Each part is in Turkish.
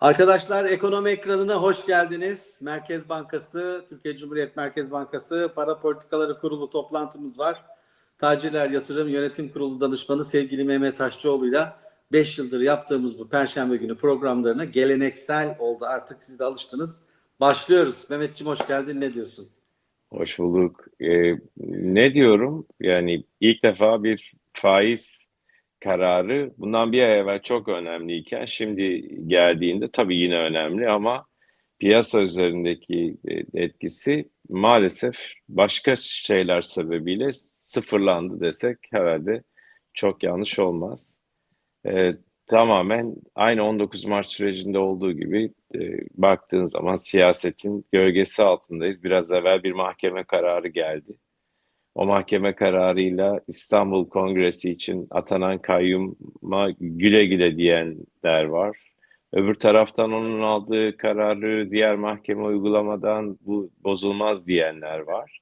Arkadaşlar ekonomi ekranına hoş geldiniz. Merkez Bankası, Türkiye Cumhuriyet Merkez Bankası Para Politikaları Kurulu toplantımız var. Tacirler Yatırım Yönetim Kurulu danışmanı sevgili Mehmet Taşçıoğlu'yla 5 yıldır yaptığımız bu perşembe günü programlarına geleneksel oldu. Artık siz de alıştınız. Başlıyoruz. Mehmetciğim hoş geldin. Ne diyorsun? Hoş bulduk. Ee, ne diyorum? Yani ilk defa bir faiz kararı bundan bir ay evvel çok önemliyken şimdi geldiğinde tabii yine önemli ama piyasa üzerindeki e, etkisi maalesef başka şeyler sebebiyle sıfırlandı desek herhalde çok yanlış olmaz. Ee, tamamen aynı 19 Mart sürecinde olduğu gibi e, baktığın zaman siyasetin gölgesi altındayız. Biraz evvel bir mahkeme kararı geldi. O mahkeme kararıyla İstanbul Kongresi için atanan kayyuma güle güle diyenler var. Öbür taraftan onun aldığı kararı diğer mahkeme uygulamadan bu bozulmaz diyenler var.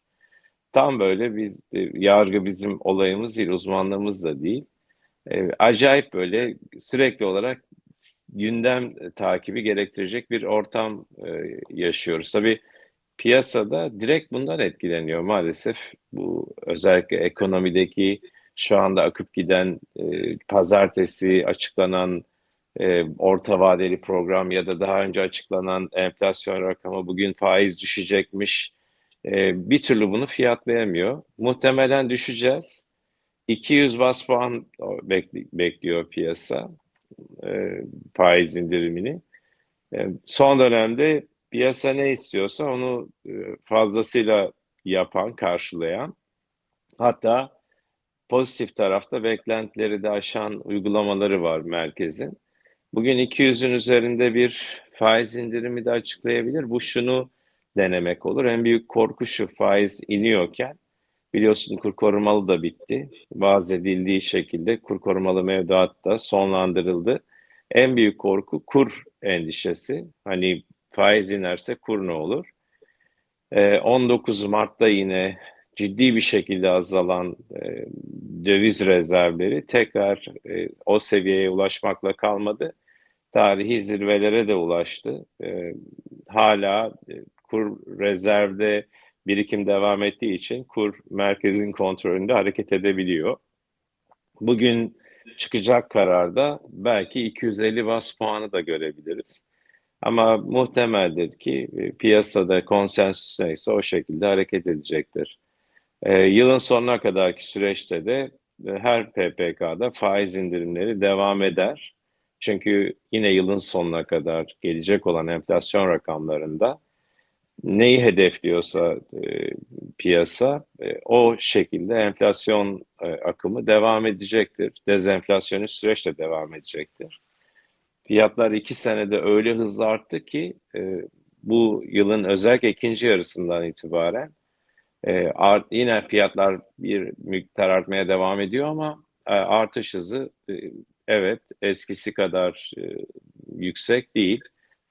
Tam böyle biz e, yargı bizim olayımız değil, uzmanlığımız da değil. E, acayip böyle sürekli olarak gündem takibi gerektirecek bir ortam e, yaşıyoruz. Tabii piyasada direkt bundan etkileniyor maalesef. Bu özellikle ekonomideki şu anda akıp giden e, pazartesi açıklanan e, orta vadeli program ya da daha önce açıklanan enflasyon rakamı bugün faiz düşecekmiş. E, bir türlü bunu fiyatlayamıyor. Muhtemelen düşeceğiz. 200 bas puan bekli, bekliyor piyasa e, faiz indirimini. E, son dönemde piyasa ne istiyorsa onu e, fazlasıyla yapan, karşılayan hatta pozitif tarafta beklentileri de aşan uygulamaları var merkezin. Bugün 200'ün üzerinde bir faiz indirimi de açıklayabilir. Bu şunu denemek olur. En büyük korku şu faiz iniyorken biliyorsun kur korumalı da bitti. Vaaz edildiği şekilde kur korumalı mevduat da sonlandırıldı. En büyük korku kur endişesi. Hani faiz inerse kur ne olur? Ee, 19 Mart'ta yine ciddi bir şekilde azalan e, döviz rezervleri tekrar e, o seviyeye ulaşmakla kalmadı. Tarihi zirvelere de ulaştı. E, hala e, kur rezervde birikim devam ettiği için kur merkezin kontrolünde hareket edebiliyor. Bugün çıkacak kararda belki 250 bas puanı da görebiliriz. Ama muhtemeldir ki e, piyasada konsensüs neyse o şekilde hareket edecektir. E, yılın sonuna kadarki süreçte de e, her PPK'da faiz indirimleri devam eder. Çünkü yine yılın sonuna kadar gelecek olan enflasyon rakamlarında neyi hedefliyorsa e, piyasa e, o şekilde enflasyon e, akımı devam edecektir. Dezenflasyonist süreç de devam edecektir. Fiyatlar iki senede öyle hızlı arttı ki e, bu yılın özellikle ikinci yarısından itibaren e, art, yine fiyatlar bir miktar artmaya devam ediyor ama e, artış hızı e, evet eskisi kadar e, yüksek değil.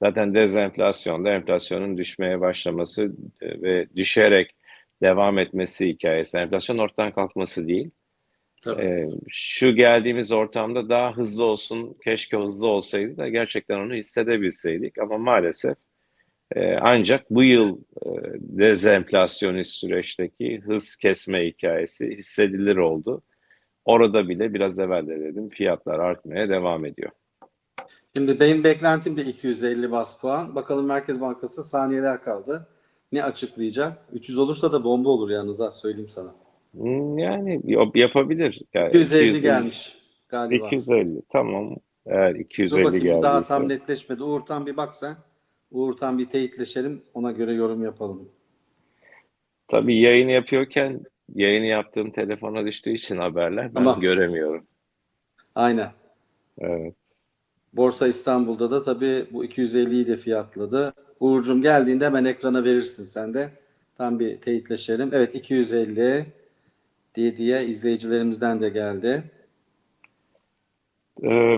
Zaten dezenflasyonda enflasyonun düşmeye başlaması e, ve düşerek devam etmesi hikayesi. Enflasyon ortadan kalkması değil. Ee, şu geldiğimiz ortamda daha hızlı olsun, keşke hızlı olsaydı da gerçekten onu hissedebilseydik. Ama maalesef e, ancak bu yıl e, dezenflasyonist süreçteki hız kesme hikayesi hissedilir oldu. Orada bile biraz evvel de dedim fiyatlar artmaya devam ediyor. Şimdi benim beklentim de 250 bas puan. Bakalım Merkez Bankası saniyeler kaldı. Ne açıklayacak? 300 olursa da bomba olur yalnız ha söyleyeyim sana. Hmm, Yani yapabilir. Yani 250 250 gelmiş galiba. 250 tamam. Eğer Dur 250 bakayım geldiyse. daha tam netleşmedi. Uğurtan bir bak sen. Uğurtan bir teyitleşelim. Ona göre yorum yapalım. Tabii yayın yapıyorken yayını yaptığım telefona düştüğü için haberler ben Tamam. göremiyorum. Aynen. Evet. Borsa İstanbul'da da tabii bu 250'yi de fiyatladı. Uğur'cum geldiğinde hemen ekrana verirsin sen de. Tam bir teyitleşelim. Evet 250 diye diye izleyicilerimizden de geldi. Ee,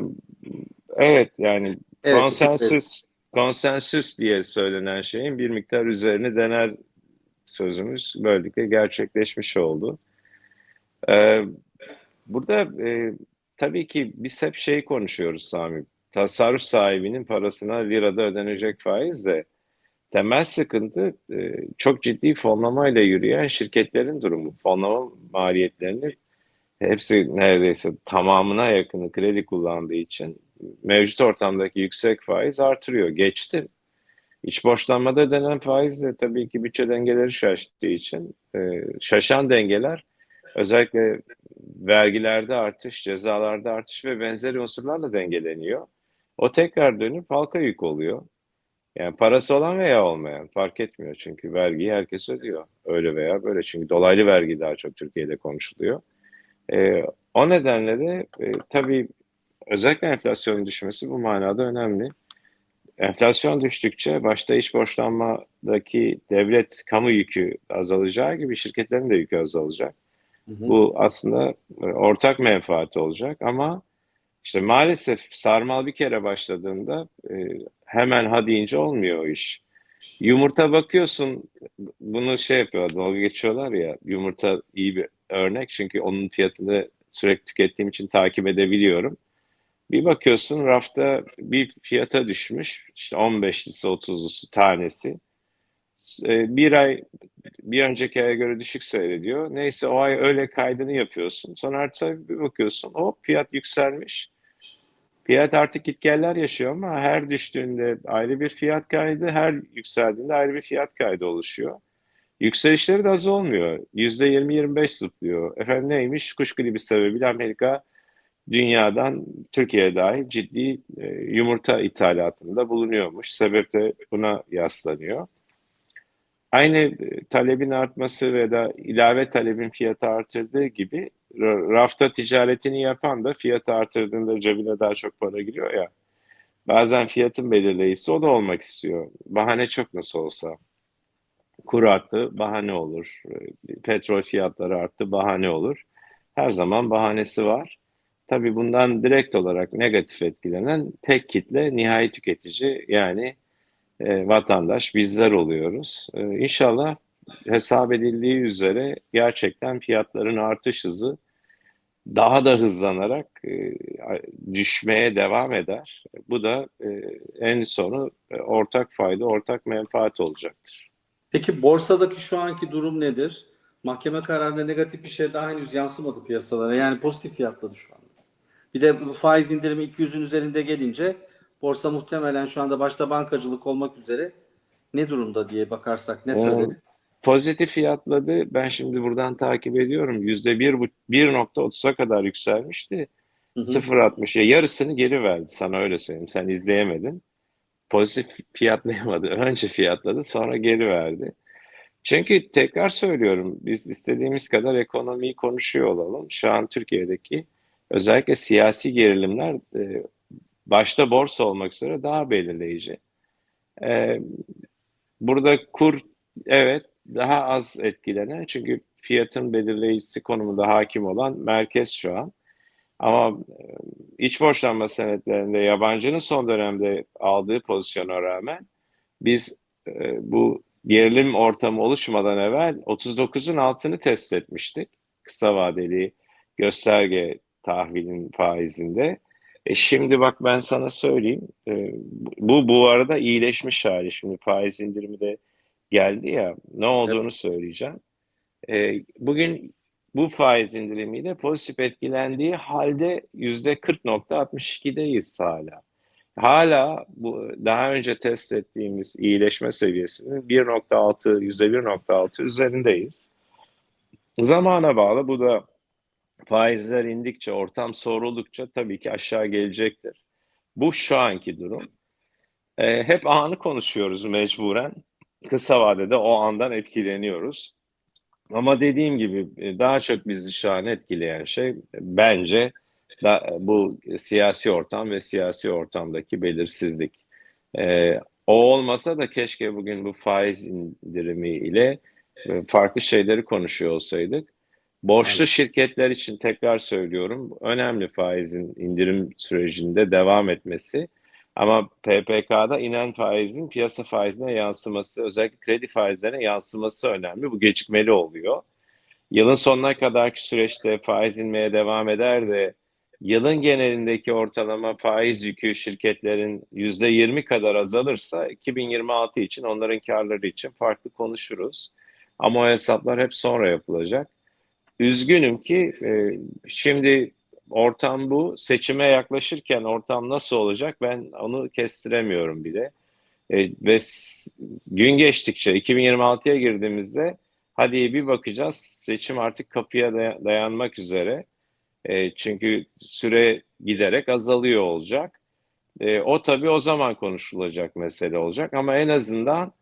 evet yani Evet, konsensüs konsensüs diye söylenen şeyin bir miktar üzerine dener sözümüz böylelikle gerçekleşmiş oldu. Ee, burada e, tabii ki biz hep şey konuşuyoruz Sami. tasarruf sahibinin parasına lirada ödenecek faiz de temel sıkıntı e, çok ciddi fonlamayla yürüyen şirketlerin durumu. Fonlama maliyetlerini hepsi neredeyse tamamına yakını kredi kullandığı için mevcut ortamdaki yüksek faiz artırıyor. Geçti. İç borçlanmada ödenen faiz de tabii ki bütçe dengeleri şaştığı için e, şaşan dengeler özellikle vergilerde artış, cezalarda artış ve benzeri unsurlarla dengeleniyor. O tekrar dönüp halka yük oluyor. Yani parası olan veya olmayan fark etmiyor çünkü vergiyi herkes ödüyor. Öyle veya böyle çünkü dolaylı vergi daha çok Türkiye'de konuşuluyor. E, o nedenle de e, tabii özellikle enflasyonun düşmesi bu manada önemli. Enflasyon düştükçe başta iç borçlanmadaki devlet kamu yükü azalacağı gibi şirketlerin de yükü azalacak. Hı hı. Bu aslında e, ortak menfaat olacak ama işte maalesef sarmal bir kere başladığında e, hemen ha deyince olmuyor o iş. Yumurta bakıyorsun bunu şey yapıyor dalga geçiyorlar ya yumurta iyi bir örnek çünkü onun fiyatını sürekli tükettiğim için takip edebiliyorum. Bir bakıyorsun rafta bir fiyata düşmüş işte 15'lisi 30'lusu tanesi. E, bir ay bir önceki aya göre düşük seyrediyor. Neyse o ay öyle kaydını yapıyorsun. Sonra ay bir bakıyorsun o fiyat yükselmiş. Fiyat artık gitgeller yaşıyor ama her düştüğünde ayrı bir fiyat kaydı, her yükseldiğinde ayrı bir fiyat kaydı oluşuyor. Yükselişleri de az olmuyor. %20-25 zıplıyor. Efendim neymiş? Kuş gribi sebebiyle Amerika dünyadan Türkiye dahil ciddi e, yumurta ithalatında bulunuyormuş. Sebep de buna yaslanıyor. Aynı e, talebin artması ve da ilave talebin fiyatı artırdığı gibi rafta ticaretini yapan da fiyatı artırdığında cebine daha çok para giriyor ya. Bazen fiyatın belirleyicisi o da olmak istiyor. Bahane çok nasıl olsa. Kur arttı, bahane olur. E, Petrol fiyatları arttı, bahane olur. Her zaman bahanesi var. Tabii bundan direkt olarak negatif etkilenen tek kitle nihai tüketici yani e, vatandaş bizler oluyoruz. E, inşallah hesap edildiği üzere gerçekten fiyatların artış hızı daha da hızlanarak e, düşmeye devam eder. Bu da e, en sonu e, ortak fayda, ortak menfaat olacaktır. Peki borsadaki şu anki durum nedir? Mahkeme kararında negatif bir şey daha henüz yansımadı piyasalara. Yani pozitif fiyatladı şu anda. Bir de bu faiz indirimi 200'ün üzerinde gelince borsa muhtemelen şu anda başta bankacılık olmak üzere ne durumda diye bakarsak ne söyledi? Pozitif fiyatladı. Ben şimdi buradan takip ediyorum. Yüzde bir, bu- 1.30'a kadar yükselmişti. Hı hı. 0.60'ya yarısını geri verdi. Sana öyle söyleyeyim. Sen izleyemedin. Pozitif fiyatlayamadı. Önce fiyatladı sonra geri verdi. Çünkü tekrar söylüyorum biz istediğimiz kadar ekonomiyi konuşuyor olalım. Şu an Türkiye'deki özellikle siyasi gerilimler e, başta borsa olmak üzere daha belirleyici. E, burada kur evet daha az etkilenen çünkü fiyatın belirleyicisi konumunda hakim olan merkez şu an. Ama e, iç borçlanma senetlerinde yabancının son dönemde aldığı pozisyona rağmen biz e, bu gerilim ortamı oluşmadan evvel 39'un altını test etmiştik. Kısa vadeli gösterge tahvilin faizinde. E şimdi bak ben sana söyleyeyim. e, bu bu arada iyileşmiş hali. Şimdi faiz indirimi de geldi ya. Ne olduğunu söyleyeceğim. E, bugün bu faiz indirimiyle pozitif etkilendiği halde yüzde 40.62'deyiz hala. Hala bu daha önce test ettiğimiz iyileşme seviyesinin 1.6 yüzde 1.6 üzerindeyiz. Zamana bağlı bu da faizler indikçe, ortam soğuruldukça tabii ki aşağı gelecektir. Bu şu anki durum. Ee, hep anı konuşuyoruz mecburen. Kısa vadede o andan etkileniyoruz. Ama dediğim gibi e, daha çok bizi şu an etkileyen şey bence da, bu siyasi ortam ve siyasi ortamdaki belirsizlik. Ee, o olmasa da keşke bugün bu faiz indirimiyle e, farklı şeyleri konuşuyor olsaydık. Borçlu Evet. şirketler için tekrar söylüyorum önemli faizin indirim sürecinde devam etmesi. Ama PPK'da inen faizin piyasa faizine yansıması, özellikle kredi faizlerine yansıması önemli. Bu gecikmeli oluyor. Yılın sonuna kadarki süreçte faiz inmeye devam eder de yılın genelindeki ortalama faiz yükü şirketlerin %20 kadar azalırsa 2026 için onların karları için farklı konuşuruz. Ama o hesaplar hep sonra yapılacak. Üzgünüm ki e, şimdi ortam bu. Seçime yaklaşırken ortam nasıl olacak ben onu kestiremiyorum bile. E, ve gün geçtikçe 2026'ya girdiğimizde hadi bir bakacağız seçim artık kapıya daya- dayanmak üzere. E, çünkü süre giderek azalıyor olacak. E, o tabii o zaman konuşulacak mesele olacak ama en azından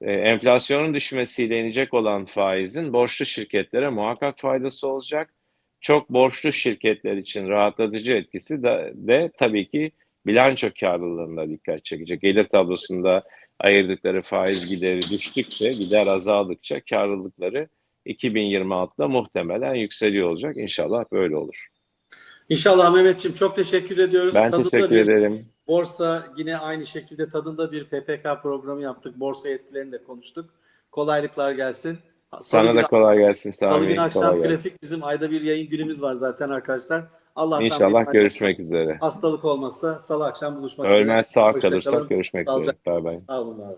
e, enflasyonun düşmesiyle inecek olan faizin borçlu şirketlere muhakkak faydası olacak. Çok borçlu şirketler için rahatlatıcı etkisi de, de tabii ki bilanço karlılığına dikkat çekecek. Gelir tablosunda ayırdıkları faiz gideri düştükçe, gider azaldıkça karlılıkları 2026'da muhtemelen yükseliyor olacak. İnşallah böyle olur. İnşallah Mehmetciğim çok teşekkür ediyoruz. Ben Tadında teşekkür bir ederim. Borsa yine aynı şekilde tadında bir PPK programı yaptık. Borsa etkilerini de konuştuk. Kolaylıklar gelsin. Salı Sana da kolay gelsin Salı Sami. günü akşam Kolay gelsin. klasik bizim ayda bir yayın günümüz var zaten arkadaşlar. Allah'tan İnşallah görüşmek üzere. Hastalık olmazsa salı akşam buluşmak üzere. Ölmez sağ kalın. kalırsak görüşmek üzere. Sağlıcakla. Bay bay. Sağ olun abi.